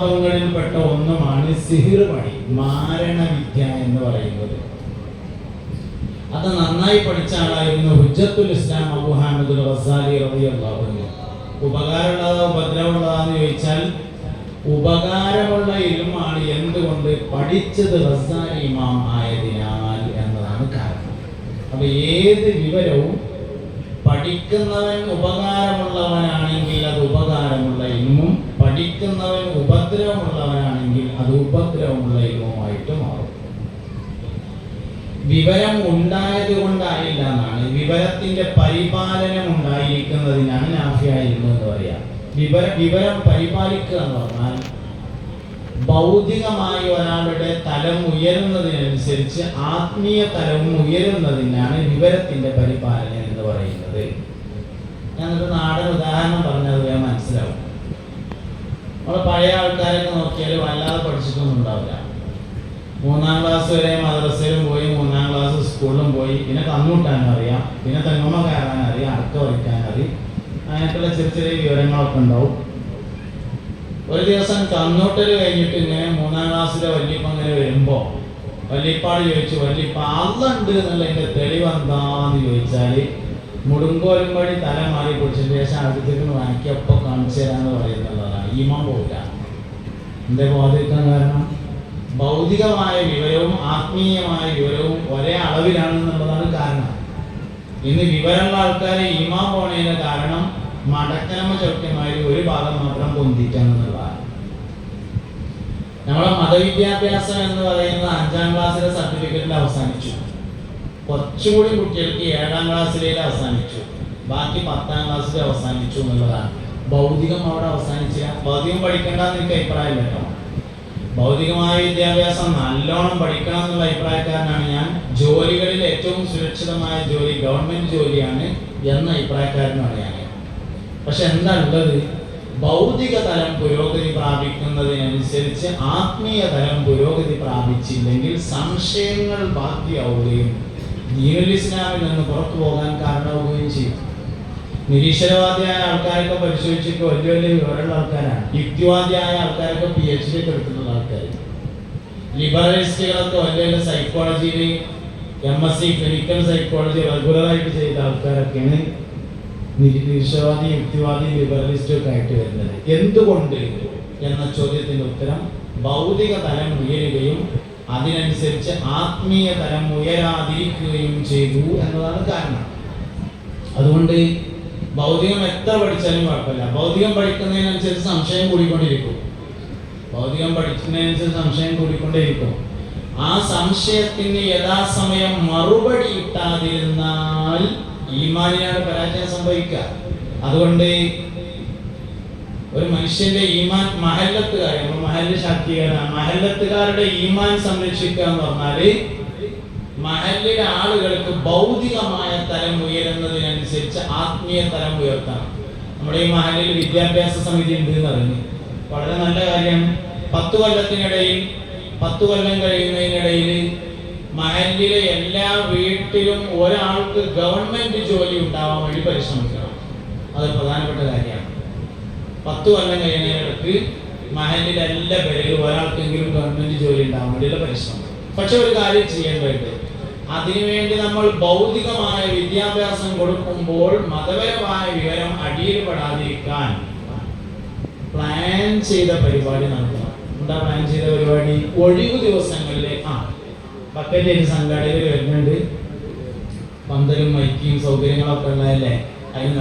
മഹാപാപങ്ങളിൽപ്പെട്ട ഒന്നുമാണ് സിഹിർ പണി മാരണവിദ്യ എന്ന് പറയുന്നത്. അത് നന്നായി പഠിച്ച ആളായിരുന്നു ഹുജ്ജത്തുൽ ഇസ്ലാം അബു ഹാമിദുൽ റസാലി അൻഹു. ഉപകാരമുള്ളതാ ഉപദ്രവമുള്ളതാന്ന് ചോദിച്ചാൽ ഉപകാരമുള്ള ഇരുമാണ് എന്തുകൊണ്ട് പഠിച്ചത് റസാലി ഇമാം ആയതിനാൽ എന്നതാണ് കാരണം. അപ്പൊ ഏത് വിവരവും പഠിക്കുന്നവൻ ഉപകാരമുള്ളവനാണെങ്കിൽ അത് ഉപകാരമുള്ള ഇന്നും പഠിക്കുന്നവൻ ഉപദ്രവമുള്ളവനാണെങ്കിൽ അത് ഉപദ്രവമുള്ള ഇൽമുമായിട്ട് മാറും. വിവരം ഉണ്ടായത് കൊണ്ടായില്ല എന്നാണ്. വിവരത്തിന്റെ പരിപാലനം ഉണ്ടായിരിക്കുന്നതിനാണ് നാഫിയായിരുന്നു എന്ന് പറയാം. വിവര വിവരം പരിപാലിക്കുക എന്ന് പറഞ്ഞാൽ ഭൗതികമായി ഒരാളുടെ തലം ഉയരുന്നതിനനുസരിച്ച് ആത്മീയ തലവും ഉയരുന്നതിനാണ് വിവരത്തിന്റെ പരിപാലനം എന്ന് പറയുന്നത്. ഉദാഹരണം പറഞ്ഞത് ഞാൻ മനസ്സിലാവും. നമ്മളെ പഴയ ആൾക്കാരൊക്കെ നോക്കിയാൽ വല്ലാതെ പഠിച്ചിട്ടൊന്നും ഉണ്ടാവില്ല. മൂന്നാം ക്ലാസ് വരെ മദ്രസയിലും പോയി മൂന്നാം ക്ലാസ് സ്കൂളിലും പോയി. പിന്നെ കണ്ണൂട്ടാൻ അറിയാം പിന്നെ തെങ്ങുമ കയറാൻ അറിയാം അടക്ക വരയ്ക്കാൻ അറിയാം അങ്ങനെയൊക്കെയുള്ള ചെറിയ ചെറിയ വിവരങ്ങളൊക്കെ ഉണ്ടാവും. ഒരു ദിവസം കണ്ണൂട്ടൽ കഴിഞ്ഞിട്ട് ഇങ്ങനെ മൂന്നാം ക്ലാസ്സിലെ വല്യപ്പ ഇങ്ങനെ വരുമ്പോ വല്യപ്പാട് ചോദിച്ചു വല്യപ്പ അള്ളുണ്ട് തെളിവ് എന്താന്ന് ചോദിച്ചാൽ മുടുങ്കോലും തല മാറി പൊടിച്ചതിന് ശേഷം അടുത്തേക്ക് വാങ്ങിക്കപ്പോ കാണിച്ചു തരാന്ന് പറയുന്നുള്ളതാണ്. ഈമാൻ പോകില്ല എന്റെ ബോധിക്കാൻ കാരണം? ഭൗതികമായ വിവരവും ആത്മീയമായ വിവരവും ഒരേ അളവിലാണെന്നുള്ളതാണ് കാരണം. ഇന്ന് വിവരമുള്ള ആൾക്കാരെ ഈമാൻ പോണേന്റെ കാരണം മടക്കലമ ചൗക്യമായി ഒരു ഭാഗം മാത്രം പൊന്തിക്കാന്നുള്ളതാണ് നമ്മളെ മതവിദ്യാഭ്യാസം എന്ന് പറയുന്നത് അഞ്ചാം ക്ലാസ്സിലെ സർട്ടിഫിക്കറ്റിൽ അവസാനിച്ചു. കുറച്ചുകൂടി കുട്ടികൾക്ക് ഏഴാം ക്ലാസ്സിലേ അവസാനിച്ചു. ബാക്കി പത്താം ക്ലാസ്സിൽ അവസാനിച്ചു എന്നുള്ളതാണ്. ഭൗതികം അവിടെ അവസാനിച്ചില്ല. ഭൗതികം പഠിക്കേണ്ടെന്ന് എനിക്ക് അഭിപ്രായം കേട്ടോ. ഭൗതികമായ വിദ്യാഭ്യാസം നല്ലോണം പഠിക്കണം എന്നുള്ള അഭിപ്രായക്കാരനാണ് ഞാൻ. ജോലികളിൽ ഏറ്റവും സുരക്ഷിതമായ ജോലി ഗവൺമെന്റ് ജോലിയാണ് എന്ന അഭിപ്രായക്കാരനാണ് ഞാൻ പക്ഷെ എന്താ ഉള്ളത് ഭൗതിക തലം പുരോഗതി പ്രാപിക്കുന്നതിനനുസരിച്ച് ആത്മീയ തലം പുരോഗതി പ്രാപിച്ചില്ലെങ്കിൽ സംശയങ്ങൾ ബാക്കിയാവുകയും ദീനുൽ ഇസ്ലാമിൽ നിന്ന് പുറത്തു പോകാൻ കാരണമാവുകയും ചെയ്യും നിരീശ്വരവാദിയായ ആൾക്കാരൊക്കെ പരിശോധിച്ചിട്ട് വലിയ വലിയ വിവരമുള്ള ആൾക്കാരാണ്. യുക്തിവാദിയായ ആൾക്കാരൊക്കെ പി എച്ച് ഡി ഒക്കെ എടുക്കുന്ന ആൾക്കാർ ലിബറലിസ്റ്റുകളൊക്കെ വലിയ വലിയ സൈക്കോളജിയിൽ M S C clinical psychology റെഗുലറായിട്ട് ചെയ്ത ആൾക്കാരൊക്കെയാണ് നിരീശ്വരവാദി യുക്തിവാദി ലിബറലിസ്റ്റും ആയിട്ട് വരുന്നത്. എന്തുകൊണ്ട്? എന്ന ചോദ്യത്തിന്റെ ഉത്തരം ഭൗതിക തലം ഉയരുകയും അതിനനുസരിച്ച് ആത്മീയ തലം ഉയരാതിരിക്കുകയും ചെയ്തു എന്നതാണ് കാരണം. അതുകൊണ്ട് ഭൗതികം എത്ര പഠിച്ചാലും കുഴപ്പമില്ല. ഭൗതികം പഠിക്കുന്നതിനനുസരിച്ച് സംശയം കൂടിക്കൊണ്ടിരിക്കും. ഭൗതികം പഠിക്കുന്നതിനനുസരിച്ച് സംശയം കൂടിക്കൊണ്ടിരിക്കും ആ സംശയത്തിന് യഥാസമയം മറുപടി കിട്ടാതിരുന്നാൽ ഈമാനിനാണ് പരാജയം സംഭവിക്കുക. അതുകൊണ്ട് ഒരു മനുഷ്യന്റെ ഈമാൻ മഹല്ലത്തുകാർ നമ്മൾ മഹല്ല ശാക്തീകരണം. മഹല്ലത്തുകാരുടെ ഈമാൻ സംരക്ഷിക്കുക എന്ന് പറഞ്ഞാൽ മഹല്ലിലെ ആളുകൾക്ക് ഭൗതികമായ തലം ഉയരുന്നതിനനുസരിച്ച് ആത്മീയ തലം ഉയർത്തണം. നമ്മുടെ ഈ മഹലിൽ വിദ്യാഭ്യാസ സമിതി ഉണ്ട് എന്ന് പറഞ്ഞു. വളരെ നല്ല കാര്യം. പത്തു കൊല്ലത്തിനിടയിൽ പത്തു കൊല്ലം കഴിയുന്നതിനിടയിൽ മഹലിലെ എല്ലാ വീട്ടിലും ഒരാൾക്ക് ഗവൺമെന്റ് ജോലി ഉണ്ടാവാൻ വേണ്ടി പരിശ്രമിക്കണം. അത് പ്രധാനപ്പെട്ട കാര്യമാണ്. പത്ത് കൊല്ലം കഴിയുന്നതിനിടക്ക് മഹലിലെ എല്ലാ പേരിലും ഒരാൾക്കെങ്കിലും ഗവൺമെന്റ് ജോലി ഉണ്ടാവാൻ വേണ്ടിയുള്ള പരിശ്രമം. പക്ഷെ ഒരു കാര്യം ചെയ്യേണ്ടത് അതിനുവേണ്ടി നമ്മൾ ഭൗതികമായ വിദ്യാഭ്യാസം കൊടുക്കുമ്പോൾ മതപരമായ വിവരം അടിയിൽ പെടാതിരിക്കാൻ പ്ലാൻ ചെയ്ത പരിപാടി നടത്തണം. എന്താ പ്ലാൻ ചെയ്ത പരിപാടി? ഒഴിവു ദിവസങ്ങളിലെ ആ ബക്കറ്റ് സംഘാടകർ വരുന്നുണ്ട്. പന്തലും മൈക്കിയും സൗകര്യങ്ങളൊക്കെ ഉള്ളതല്ലേ? അതിന്